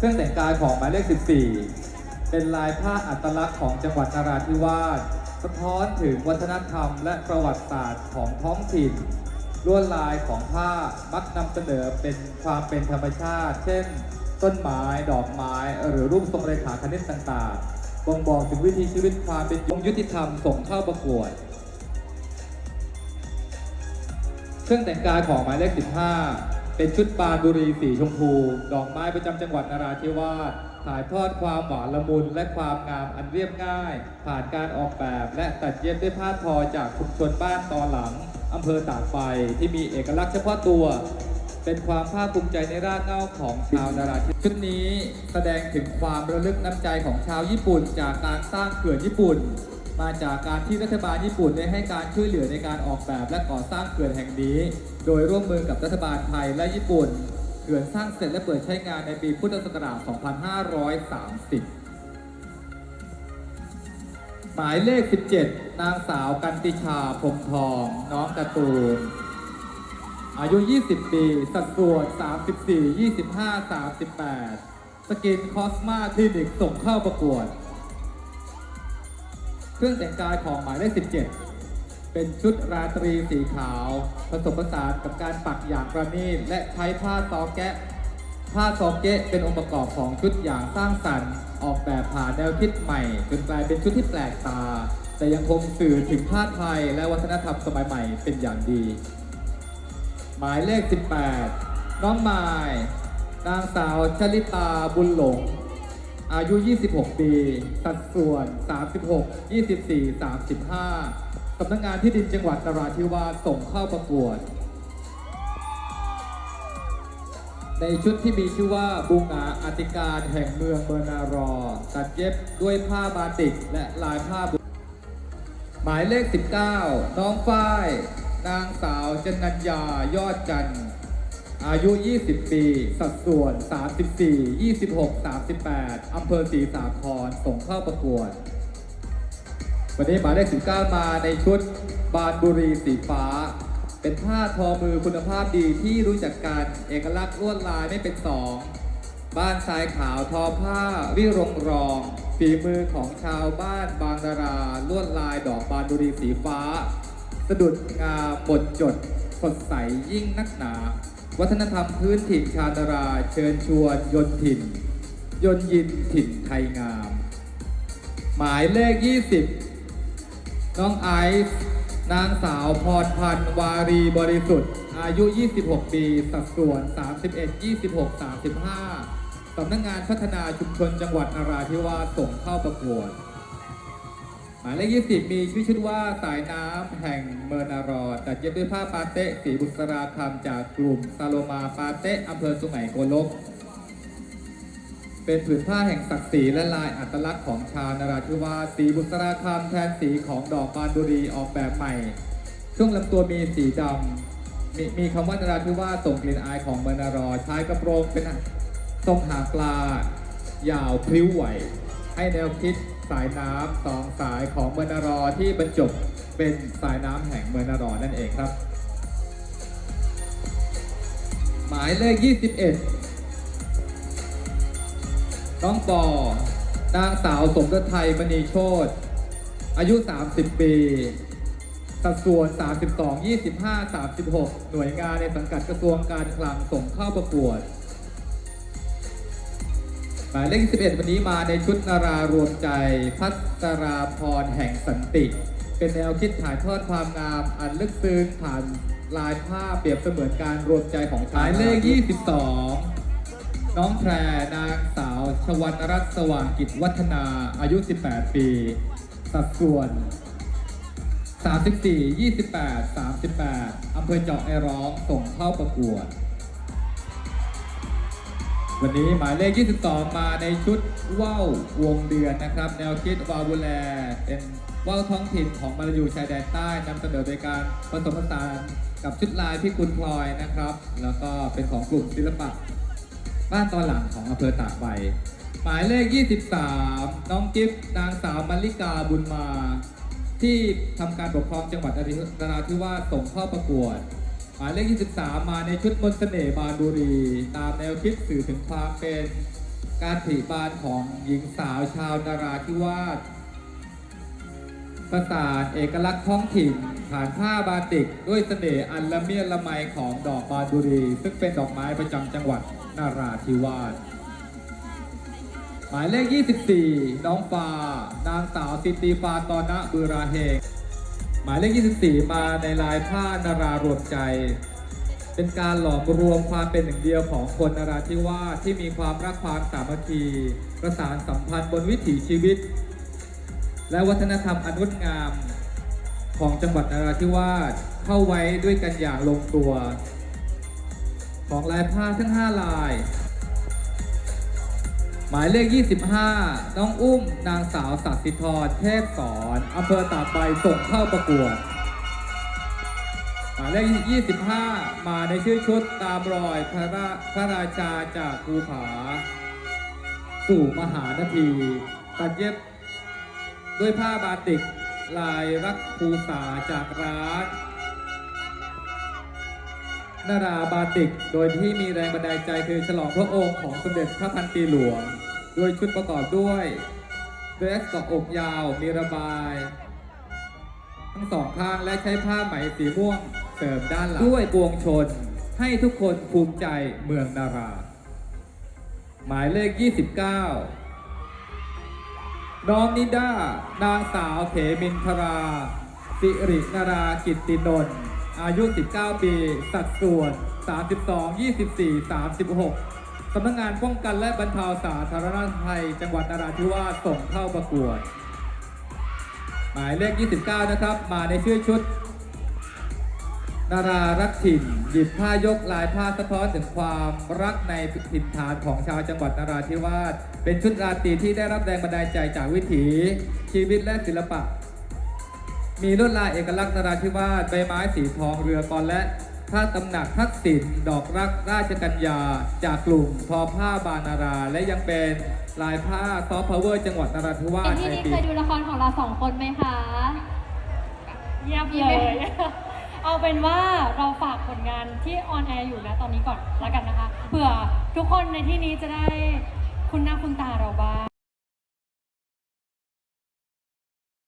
เครื่องแต่งกายของหมายเลข 14 เป็นลายผ้าอัตลักษณ์ของจังหวัดนราธิวาสสะท้อนถึงวัฒนธรรมและประวัติศาสตร์ของท้องถิ่นลวดลายของผ้ามักนำเสนอเป็นความเป็นธรรมชาติ เช่น ต้นไม้ดอกไม้ หรือรูปทรงเรขาคณิตต่างๆ บ่งบอกถึงวิถีชีวิตความเป็นยงยุติธรรมส่งเข้าประกวด เครื่องแต่งกายของหมายเลข 15 เป็นชุดปานบุรีสีชมพู ดอกไม้ประจำจังหวัดนราธิวาสถ่ายทอดความหวานละมุนและความงามอันเรียบง่าย ผ่านการออกแบบและตัดเย็บด้วยผ้าทอจากชุมชนบ้านตอหลังอำเภอตากไฟที่มีเอกลักษณ์เฉพาะตัว เป็นความภาคภูมิใจในรากเหง้าของชาวนราธิวาสชุดนี้แสดงถึงความระลึกน้ำใจของชาวญี่ปุ่น จากการสร้างเขื่อนญี่ปุ่น มาจากการที่รัฐบาลญี่ปุ่นได้ให้การช่วยเหลือในการออกแบบและก่อสร้างเขื่อนแห่งนี้ โดยร่วมมือกับรัฐบาลไทยและญี่ปุ่น เขื่อนสร้างเสร็จและเปิดใช้งานในปีพุทธศักราช 2530 หมายเลข 17 นางสาวกันติชาพรมทอง น้องการ์ตูน อายุ 20 ปี สัดส่วน 34 25 38 สกินคอสมาคลินิกส่งเข้าประกวด เครื่องแต่งกายของหมายเลข 17 เป็นชุดราตรีสีขาว ผสมผสานกับการปักอย่างประณีตและใช้ผ้าซอแกะ ผ้าซอเกะเป็นองค์ประกอบของชุดอย่างสร้างสรรค์ออกแบบผ่านแนวคิดใหม่จนกลายเป็นชุดที่แปลกตา แต่ยังคงสื่อถึงผ้าไทยและวัฒนธรรมสมัยใหม่เป็นอย่างดี หมายเลข 18 น้องไมาย นางสาวชลิตาบุญหลง อายุ 26 ปี สัดส่วน 36 24 35 สำนักงานที่ดินจังหวัดนราธิวาสส่งเข้าประกวด ในชุดที่มีชื่อว่าบุงาอติการแห่งเมืองเบอร์นารอ ตัดเย็บด้วยผ้าบาติกและลายผ้าบุหมายเลข 19 น้องฝ้าย นางสาวจนัญญายอดจันทร์ อายุ 20 ปี สัดส่วน 34 26 38 อำเภอศรีสาคร ส่งเข้าประกวด วันนี้หมายเลข19 มาในชุดบานบุรีสีฟ้า เป็นผ้าทอมือคุณภาพดีที่รู้จักกัน เอกลักษณ์ลวดลายไม่เป็นสอง บ้านทรายขาวทอผ้าวิรงรอง ฝีมือของชาวบ้านบางดารา ลวดลายดอกบานบุรีสีฟ้า สะดุดงาบดจดสดใสยิ่งนักหนา วัฒนธรรมพื้นถิ่นชาดารา เชิญชวนยนถิ่น ยนยินถิ่นไทยงาม หมายเลข 20 น้องไอซ์นางสาวพรพันธ์วารีบริสุทธิ์ อายุ 26 ปี สัดส่วน 31 26 35สำนักงานพัฒนาชุมชนจังหวัดนราธิวาสส่งเข้าประกวด หมายเลข20มีชื่อชุดว่าสายน้ำแห่งเมอร์นารอตัดเย็บด้วยผ้าปาเต้สีบุษราคำจากกลุ่มซาโลมาปาเต้อำเภอสุไหงโกลก เป็นผืนผ้าแห่งศักดิ์ศรีและลายอัตลักษณ์ของชาวนราธิวาสสีบุษราคำแทนสีของดอกบานบุรีออกแบบใหม่ ช่วงลำตัวมีสีดำมีมีคำว่านราธิวาสส่งกลิ่นอายของเมอร์นารอใช้กระโปรงเป็นทรงหางปลายาวพริ้วไหวให้แนวคิด สายน้ำสองสายของเมือร์นารอที่บรรจบเป็นสายน้ำแห่งเมือร์นารอนั่นเองครับ หมายเลข 21 น้องปอนางสาวสมฤทัยมณีโชตอายุ 30 ปี สัดส่วน 32 25 36 หน่วยงานในสังกัดกระทรวงการคลังส่งเข้าประกวด หมายเลข11 วันนี้มาในชุดนารารวมใจ พัสราพรแห่งสันติ เป็นแนวคิดถ่ายทอดความงาม อันลึกซึ้งผ่านลายผ้าเปรียบเสมือนการรวมใจของชายเลข 22 น้องแพรนางสาวชวันรัตน์สว่างกิจวัฒนาอายุ 18 ปี สัดส่วน 34 28 38 อำเภอเจาะไอร้องส่งเข้าประกวด วันนี้หมายเลข 22 มาในชุดว่าววงเดือนนะครับ แนวคิดวาบูแล เป็นว่าวท้องถิ่นของมาลายูชายแดนใต้นำเสนอโดยการผสมผสานกับชุดลายพี่คุณพลอยนะครับ แล้วก็เป็นของกลุ่มศิลปะ บ้านตอนหลังของอำเภอตากใบ หมายเลข 23 น้องกิฟต์นางสาวมัลลิกาบุญมา ที่ทำการปกครองจังหวัดนราธิวาสส่งเข้าประกวด หมายเลข 23 มาในชุดมนเสน่ห์บานบุรี ตามแนวคิดสื่อถึงความเป็นการผลิบานของหญิงสาวชาวนาราธิวาสประสานเอกลักษณ์ท้องถิ่นผ่านผ้าบาติก ด้วยเสน่ห์อันละเมียดละไมของดอกบานบุรี ซึ่งเป็นดอกไม้ประจำจังหวัดนาราธิวาสหมายเลข 24 น้องฟ้านางสาวซิตีฟาตอนะบือราเฮง หมายเลข 24 มาในลายผ้านารา รวมใจ เป็นการหลอมรวมความเป็นหนึ่งเดียวของคนนราธิวาสที่มีความรักความสามัคคี ประสานสัมพันธ์บนวิถีชีวิต และวัฒนธรรมอันงดงามของจังหวัดนราธิวาสเข้าไว้ด้วยกันอย่างลงตัว ของลายผ้าทั้ง 5 ลาย หมายเลข 25 น้องอุ้ม นางสาวสัสิธรเทพสอนอำเภอตากใบส่งเข้าประกวด หมายเลข 25 มาในชื่อชุดตามรอยพระราพระราชาจากภูผา สู่มหานาทีตัดเย็บด้วยผ้าบาติก ลายรักภูษาจากร้าน นาราบาติก โดยที่มีแรงบันดาลใจคือฉลองพระองค์ของสมเด็จพระพันปีหลวง โดยชุดประกอบด้วยเดรสกาะอกยาว มีระบาย ทั้งสองข้างและใช้ผ้าไหมสีม่วงเสริมด้านหลังด้วยปวงชน ให้ทุกคนภูมิใจเมืองนารา หมายเลข 29 น้องนิด้า นางสาวเขมินทรา สิรินารากิตตินนท์ อายุ 19 ปี สัดส่วน 32 24 36 สำนักงานป้องกันและบรรเทาสาธารณภัย จังหวัดนราธิวาสส่งเข้าประกวด หมายเลข 29 นะครับ มาในชื่อชุด นารารักถิ่น หยิบผ้ายกลายผ้าสะท้อนถึงความรักในถิ่นฐานของชาวจังหวัดนราธิวาส เป็นชุดราตรีที่ได้รับแรงบันดาลใจจากวิถีชีวิตและศิลปะ มีลวดลายเอกลักษณ์นราธิวาสใบไม้สีทองเรือกรและผ้าตำหนักทักษิณดอกรักราชกัญญา จากกลุ่มทอผ้าบานารา และยังเป็นลายผ้าซอฟต์พาวเวอร์จังหวัดนราธิวาเอ็สนที่ในนี่ปี เคยดูละครของเราสองคนไหมคะ เยี่ยมมีเลไหมยเอาเป็นว่าเราฝากผลงานที่ออนแอร์อยู่นะตอนนี้ก่อนแล้วกันนะคะ เผื่อทุกคนในที่นี้จะได้คุณหน้าคุณตาเราบ้าง